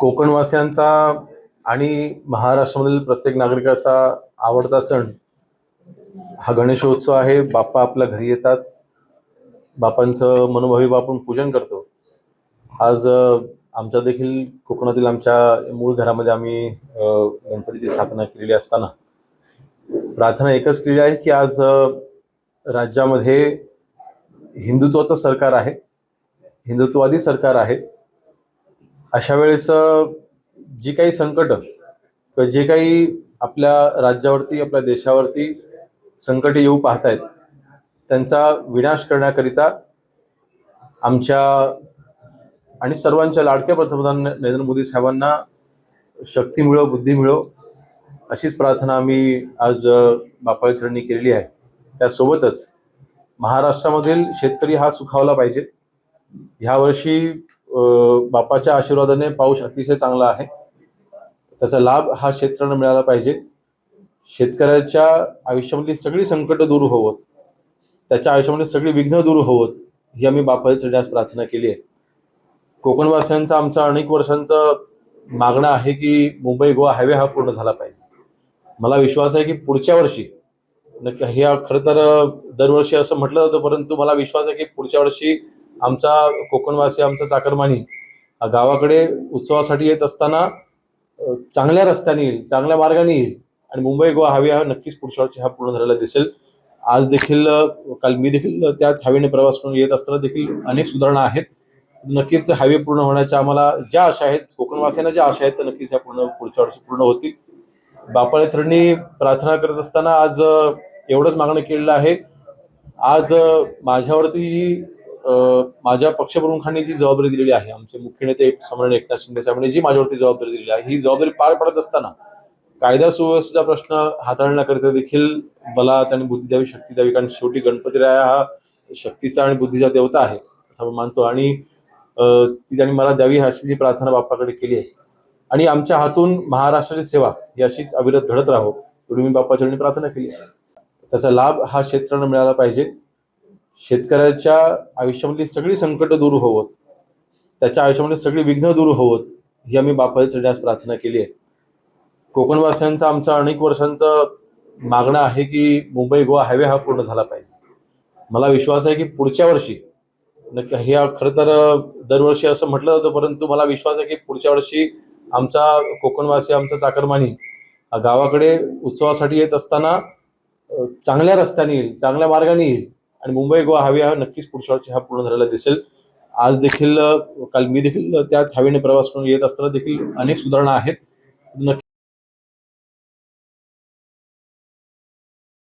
कोकणवासियांचा आणि महाराष्ट्रामधील प्रत्येक नागरिकाचा आवडता सण हा गणेशोत्सव आहे. बाप्पा आपल्या घरी येतात. बापांचं मनोभावी आपण पूजन करतो. आज आमच्या देखील कोकणातील आमच्या मूळ घरामध्ये आम्ही गणपतीची स्थापना केलेली असताना प्रार्थना एकच केली आहे की आज राज्यामध्ये हिंदुत्वाचं सरकार आहे. हिंदुत्ववादी सरकार आहे. अशा वेळेस जी काही संकट किंवा जे काही आपल्या राज्यावरती आपल्या देशावरती संकट येऊ पाहत आहेत त्यांचा विनाश करण्याकरिता आमच्या आणि सर्वांच्या लाडक्या पंतप्रधान नरेंद्र मोदी साहेबांना शक्ती मिळो बुद्धी मिळो अशीच प्रार्थना आम्ही आज बापाळचरणी केलेली आहे. त्यासोबतच महाराष्ट्रामधील शेतकरी हा सुखावला पाहिजे. ह्यावर्षी बापाच्या आशीर्वादाने पाऊस अतिशय चांगला आहे. त्याचा लाभ हा शेतकऱ्यांना मिळाला पाहिजे. शेतकऱ्याच्या आयुष्यामधली सगळी संकट दूर होवत. त्याच्या आयुष्यामध्ये सगळी विघ्न दूर होवत ही आम्ही बापाच्या चढण्यास प्रार्थना केली आहे. कोकणवासियांचा आमचा अनेक वर्षांचं मागणं आहे की मुंबई गोवा हायवे हा पूर्ण झाला पाहिजे. मला विश्वास आहे की पुढच्या वर्षी नक्की हे खरं तर दरवर्षी असं म्हटलं जातं परंतु मला विश्वास आहे की पुढच्या वर्षी आमचा कोकणवासी आमचा चाकरमानी गावाकडे उत्सवासाठी येत असताना चांगल्या रस्त्याने येईल चांगल्या मार्गाने येईल आणि मुंबई गोवा हावे हा नक्कीच पुढच्या वर्षी हा पूर्ण झालेला दिसेल. आज देखील काल मी देखील त्याच हवेने प्रवास करून येत असताना देखील अनेक सुधारणा आहेत. नक्कीच हायवे पूर्ण होण्याच्या आम्हाला ज्या आशा आहेत कोकणवासियांना ज्या आशा आहेत त्या नक्कीच ह्या पूर्ण पुढच्या वर्षी पूर्ण होतील. बापाच्या चरणी प्रार्थना करत असताना आज एवढंच मागणं केलेलं आहे. आज माझ्यावरती जी माझ्या पक्षप्रमुखांनी जी जबाबदारी दिलेली आहे आमचे मुख्य नेते सम्राट एकनाथ शिंदे साहेबांनी जी माझ्यावरती जबाबदारी दिलेली आहे ही जबाबदारी पार पडत असताना कायदा सुव्यवस्थेचा प्रश्न हाताळण्याकरिता देखील मला त्यांनी बुद्धी द्यावी शक्ती द्यावी कारण शेवटी गणपतीराया हा शक्तीचा आणि बुद्धीचा देवता आहे असं मानतो. आणि ती त्यांनी मला द्यावी अशी जी प्रार्थना बाप्पाकडे केली आहे. आणि आमच्या हातून महाराष्ट्राची सेवा ही अशीच अविरत घडत राहो एवढी मी बाप्पाचरणी प्रार्थना केली त्याचा लाभ हा शेतकऱ्यांना मिळाला पाहिजे. शेतकऱ्याच्या आयुष्यामधली सगळी संकटं दूर होवत त्याच्या आयुष्यामध्ये सगळी विघ्न दूर होवत ही आम्ही बापाच्या चढण्यास प्रार्थना केली आहे. कोकणवासियांचा आमचा अनेक वर्षांचं मागणं आहे की मुंबई गोवा हायवे हा पूर्ण झाला पाहिजे. मला विश्वास आहे की पुढच्या वर्षी नक्की हे खरं तर दरवर्षी असं म्हटलं जातं परंतु मला विश्वास आहे की पुढच्या वर्षी आमचा कोकणवासी आमचा चाकरमानी गावाकडे उत्सवासाठी येत असताना चांगल्या रस्त्याने येईल चांगल्या मार्गाने येईल आणि मुंबई गोवा हायवे हा नक्कीच पुढच्या वर्षी हा पूर्ण झालेला दिसेल. आज देखील काल मी देखील त्याच हावेने प्रवास करून येत असताना देखील अनेक सुधारणा आहेत. नक्की